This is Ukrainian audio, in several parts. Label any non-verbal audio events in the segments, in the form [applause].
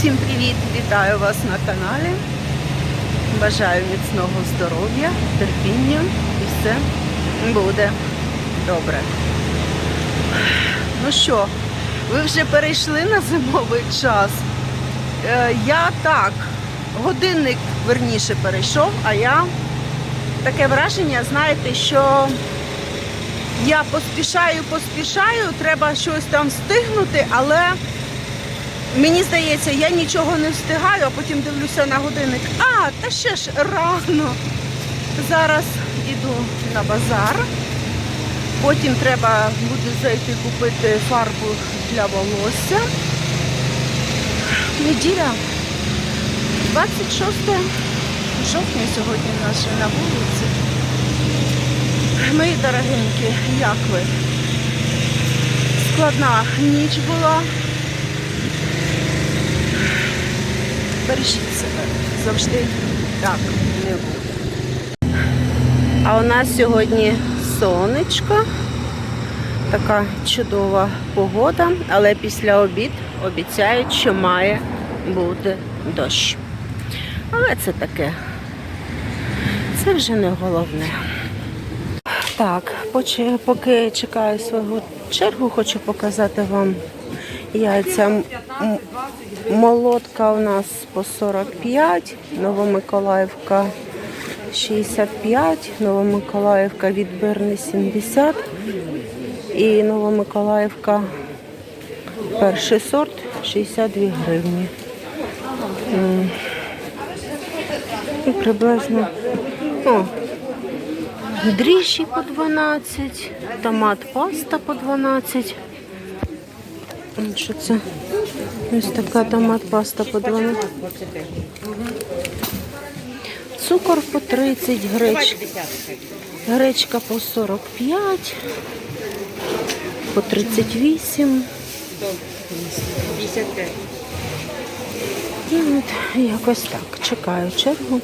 Всім привіт! Вітаю вас на каналі. Бажаю міцного здоров'я, терпіння і все буде добре. Ну що, ви вже перейшли на зимовий час? Е, я так, годинник верніше перейшов, а я таке враження, знаєте, що я поспішаю, поспішаю, треба щось там встигнути, але мені здається, я нічого не встигаю, а потім дивлюся на годинник. А, та ще ж рано. Зараз іду на базар. Потім треба буде зайти купити фарбу для волосся. Неділя 26 жовтня сьогодні наше на вулиці. Мої дорогенькі, як ви? Складна ніч була. Бережіть себе. Завжди так не буде. А у нас сьогодні сонечко. Така чудова погода, але після обід обіцяють, що має бути дощ. Але це таке. Це вже не головне. Так, поки чекаю свого чергу, хочу показати вам яйця. М- м- Молотка у нас по 45, Новомиколаївка 65, Новомиколаївка відбірний 70 і Новомиколаївка перший сорт 62 гривні. І приблизно о, дріжджі по 12, томат паста по 12. Що це? Ось така томат паста по 12. Цукор по 30, греч... гречка по 45, по 38. І от якось так, чекаю чергу.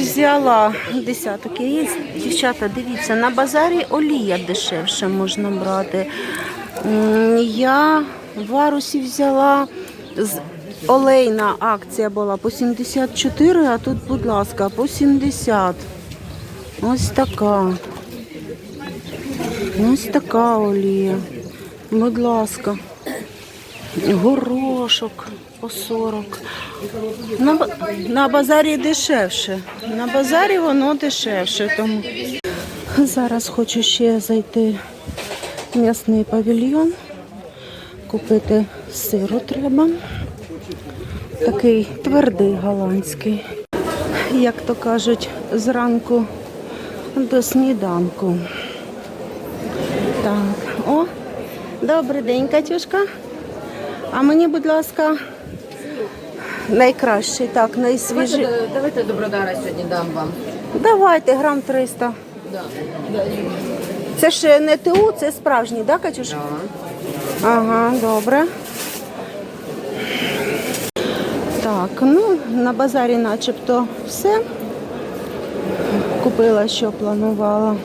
Взяла десяток яєць. Дівчата, дивіться, на базарі олія дешевше можна брати. Я в Арусі взяла з олейна акція була по 74, а тут, будь ласка, по 70. Ось така. Ось така олія. Будь ласка. Горошок по 40. На, на базарі дешевше. На базарі воно дешевше. Тому зараз хочу ще зайти в м'ясний павільйон. Купити сиру треба. Такий твердий голландський. Як то кажуть, зранку до сніданку. Так, о, добрий день, Катюшка. А мені, будь ласка, найкращий, так, найсвіжий. Давайте, давайте добродара сьогодні дам вам. Давайте, грам 300. Да. Це ж не ТУ, це справжній, так, Катюшка? Ага, добре. Так, ну, на базарі начебто все. Купила, що планувала.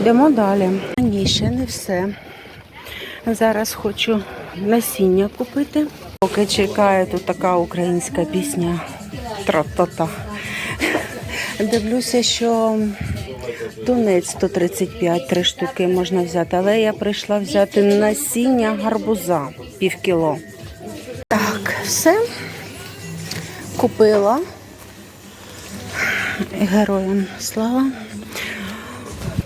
Йдемо далі. Ні, ще не все. Зараз хочу насіння купити. Поки чекаю, тут така українська пісня. Тра-та-та. Дивлюся, що тунець 135, три штуки можна взяти, але я прийшла взяти насіння гарбуза пів кіло. Так, все. Купила. Героям слава.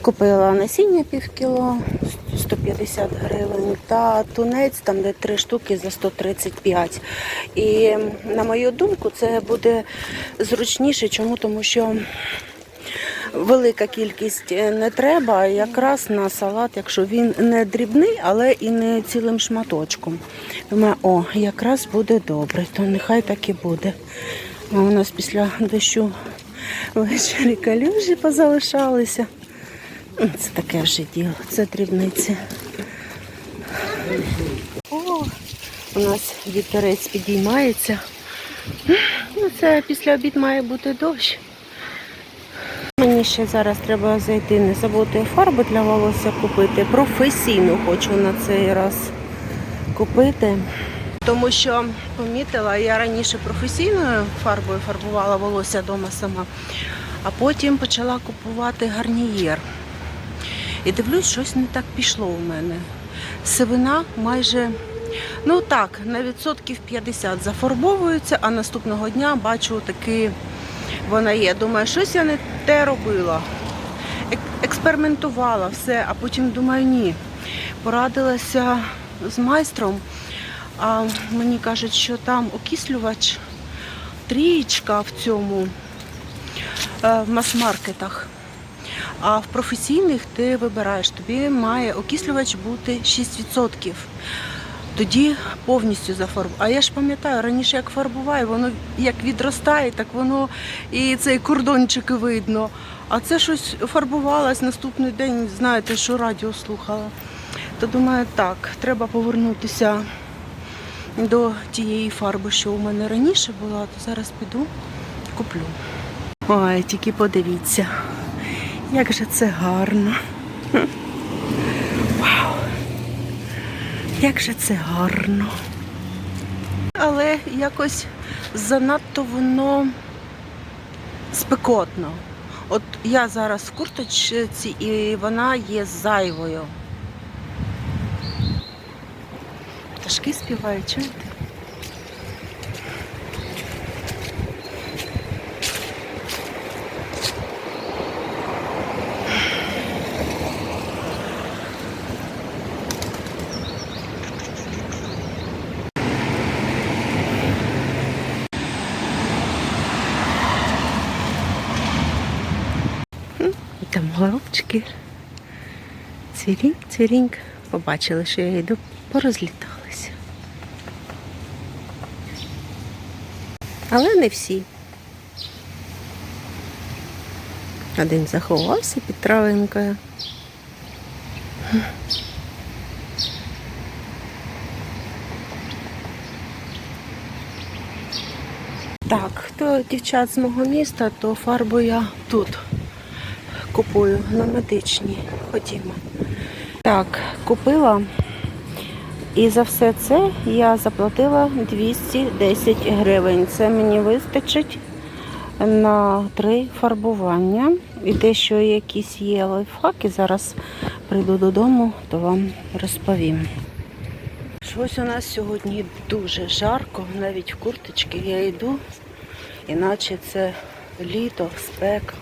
Купила насіння пів кіло, 150 гривень, та тунець, там де три штуки за 135. І на мою думку, це буде зручніше. Чому? Тому що велика кількість е, не треба, якраз на салат, якщо він не дрібний, але і не цілим шматочком. Думаю, о, якраз буде добре, то нехай так і буде. У нас після дощу ввечері калюжі позалишалися. Це таке вже діло, це дрібниці. О, у нас вітерець підіймається. Ну, це після обід має бути дощ. Мені ще зараз треба зайти, не забути фарбу для волосся купити. Професійну хочу на цей раз купити. Тому що помітила, я раніше професійною фарбою фарбувала волосся вдома сама, а потім почала купувати гарнієр. І дивлюсь, щось не так пішло у мене. Сивина майже, ну так, на відсотків 50 зафарбовується, а наступного дня бачу таки вона є. Думаю, щось я не те робила. Експериментувала все, а потім думаю, ні. Порадилася з майстром, а мені кажуть, що там окислювач, трієчка в цьому е, в мас-маркетах. А в професійних ти вибираєш, тобі має окислювач бути 6%. Тоді повністю зафарб. А я ж пам'ятаю, раніше як фарбуваю, воно як відростає, так воно і цей кордончик видно. А це щось фарбувалось наступний день, знаєте, що радіо слухала. То думаю, так, треба повернутися до тієї фарби, що у мене раніше була, то зараз піду куплю. Ой, тільки подивіться, як же це гарно. Як же це гарно. Але якось занадто воно спекотно. От я зараз в курточці і вона є зайвою. Пташки співають, чуєте? Горобчики. Цвірінь, цвірінь. Побачили, що я йду, порозліталися. Але не всі. Один заховався під травинкою. Так, хто дівчат з мого міста, то фарбу я тут купую на медичній. Ходімо. Так, купила. І за все це я заплатила 210 гривень. Це мені вистачить на три фарбування. І те, що якісь є лайфхаки, зараз прийду додому, то вам розповім. Щось у нас сьогодні дуже жарко, навіть в курточці я йду, іначе це літо, спека,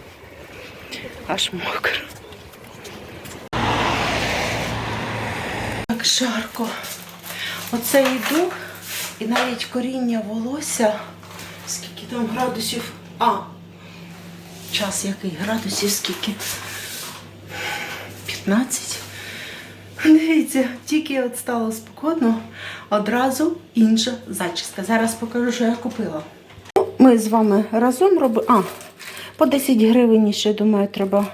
аж мокро. Так жарко. Оце йду, і навіть коріння волосся, скільки там градусів. А, час який градусів, скільки? 15. Дивіться, тільки от стало спокійно, одразу інша зачіска. Зараз покажу, що я купила. Ну, Ми з вами разом робимо. А, по 10 гривень ще, думаю, треба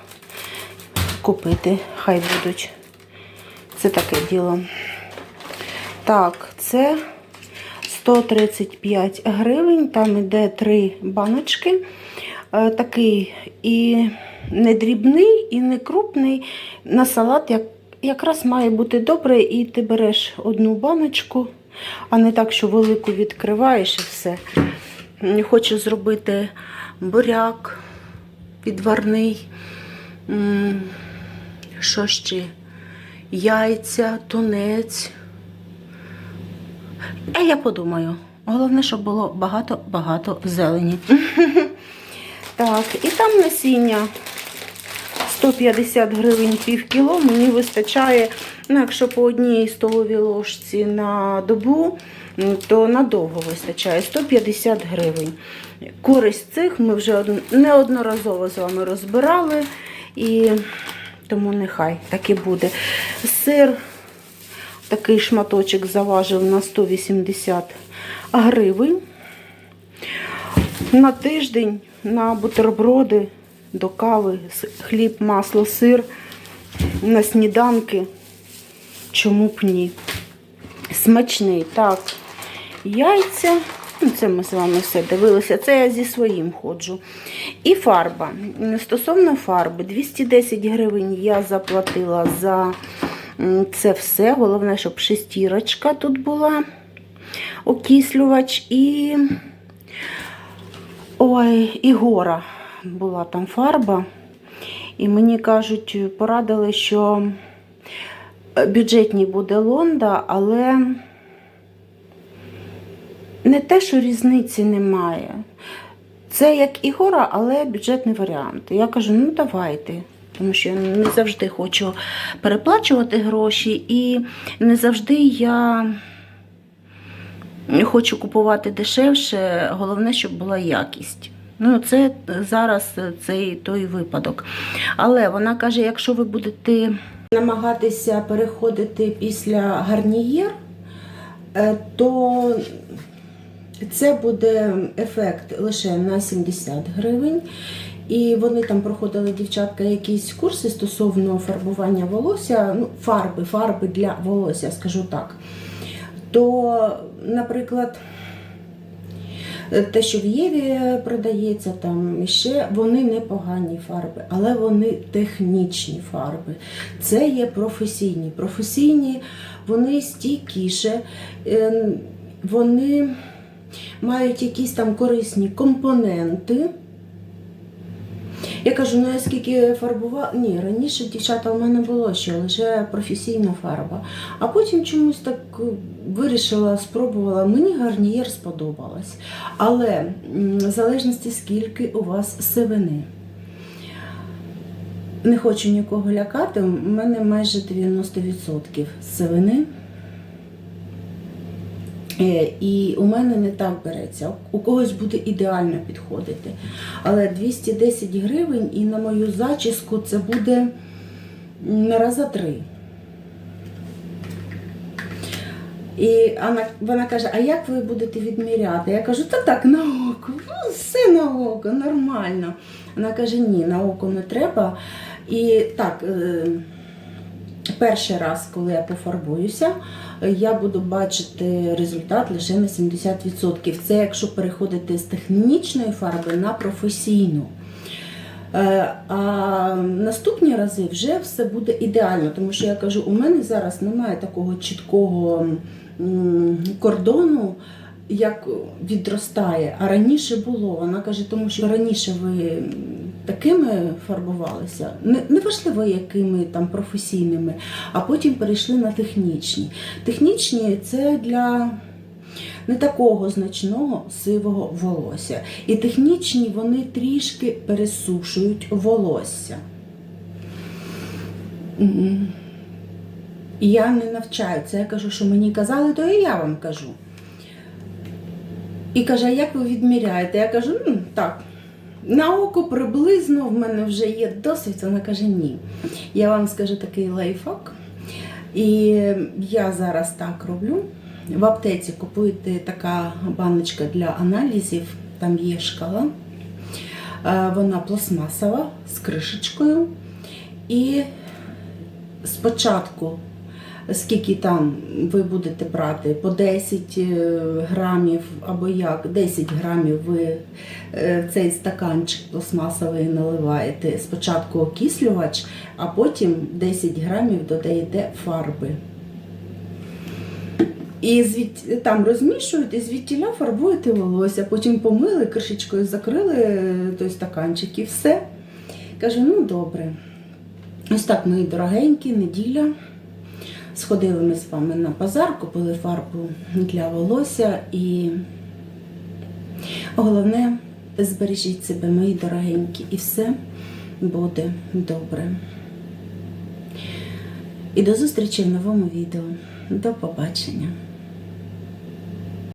купити. Хай будуть. Це таке діло. Так, це 135 гривень, там іде три баночки. Е, Такий і не дрібний, і не крупний. На салат як, якраз має бути добре, і ти береш одну баночку, а не так, що велику відкриваєш і все. Хочу зробити буряк підварний. Що ще? Яйця, тунець. А я подумаю. Головне, щоб було багато-багато зелені. [laughs] Так, і там насіння 150 гривень пів кіло. Мені вистачає, ну, якщо по одній столовій ложці на добу, то надовго вистачає 150 гривень. Користь цих ми вже неодноразово з вами розбирали, і тому нехай так і буде. Сир Такий шматочок заважив на 180 гривень. На тиждень на бутерброди до кави, хліб, масло, сир, на сніданки. Чому б ні? Смачний. Так, яйця. Це ми з вами все дивилися. Це я зі своїм ходжу. І фарба. Стосовно фарби, 210 гривень я заплатила за це все. Головне, щоб шестірочка тут була. окислювач і. Ой, і гора була там фарба. І мені кажуть, порадили, що бюджетній буде Лонда, але не те, що різниці немає. Це як і гора, але бюджетний варіант. Я кажу, ну давайте. Тому що я не завжди хочу переплачувати гроші, і не завжди я хочу купувати дешевше. Головне, щоб була якість. Ну, це зараз цей той випадок. Але вона каже: якщо ви будете намагатися переходити після гарнієр, е, то це буде ефект лише на 70 гривень. І вони там проходили дівчатка якісь курси стосовно фарбування волосся, ну, фарби, фарби для волосся, скажу так. То, наприклад, те, що в Єві продається, там ще вони непогані фарби, але вони технічні фарби. Це є професійні. Професійні, вони стійкіше, е, вони мають якісь там корисні компоненти. Я кажу, ну я скільки фарбувала. Ні, раніше дівчата в мене було що лише професійна фарба. А потім чомусь так е, вирішила, спробувала. Мені гарнієр сподобалось. Але в залежності скільки у вас сивини. Не хочу нікого лякати, у мене майже 90% сивини. І у мене не так береться. У когось буде ідеально підходити. Але 210 гривень і на мою зачіску це буде на раза три. І вона, вона каже: а як ви будете відміряти? Я кажу, та так, на око, ну, все на око, нормально. Вона каже, ні, на око не треба. І так, е, перший раз, коли я пофарбуюся, я буду бачити результат лише на 70%. Це якщо переходити з технічної фарби на професійну. Е, А наступні рази вже все буде ідеально, тому що я кажу, у мене зараз немає такого чіткого кордону, як відростає. А раніше було. Вона каже, тому що раніше ви такими фарбувалися, не- неважливо, якими там професійними, а потім перейшли на технічні. Технічні це для не такого значного сивого волосся. І технічні вони трішки пересушують волосся. Я не навчаю це. Я кажу, що мені казали, то і я вам кажу. І каже, як ви відміряєте? Я кажу, ну так. На око приблизно в мене вже є досвід. Вона каже, ні. Я вам скажу такий лайфхак. І я зараз так роблю. В аптеці купуєте така баночка для аналізів, там є шкала. Е, Вона пластмасова з кришечкою. І спочатку, скільки там ви будете брати, по 10 е, грамів або як, 10 грамів ви е, в цей стаканчик пластмасовий наливаєте. Спочатку окислювач, а потім 10 грамів додаєте фарби. І звід... там розмішуєте, і звідтіля фарбуєте волосся, потім помили, кришечкою закрили е, той стаканчик і все. Кажу, ну добре. Ось так, мої дорогенькі, неділя. Сходили ми з вами на базар, купили фарбу для волосся і головне, збережіть себе, мої дорогенькі, і все буде добре. І до зустрічі в новому відео. До побачення.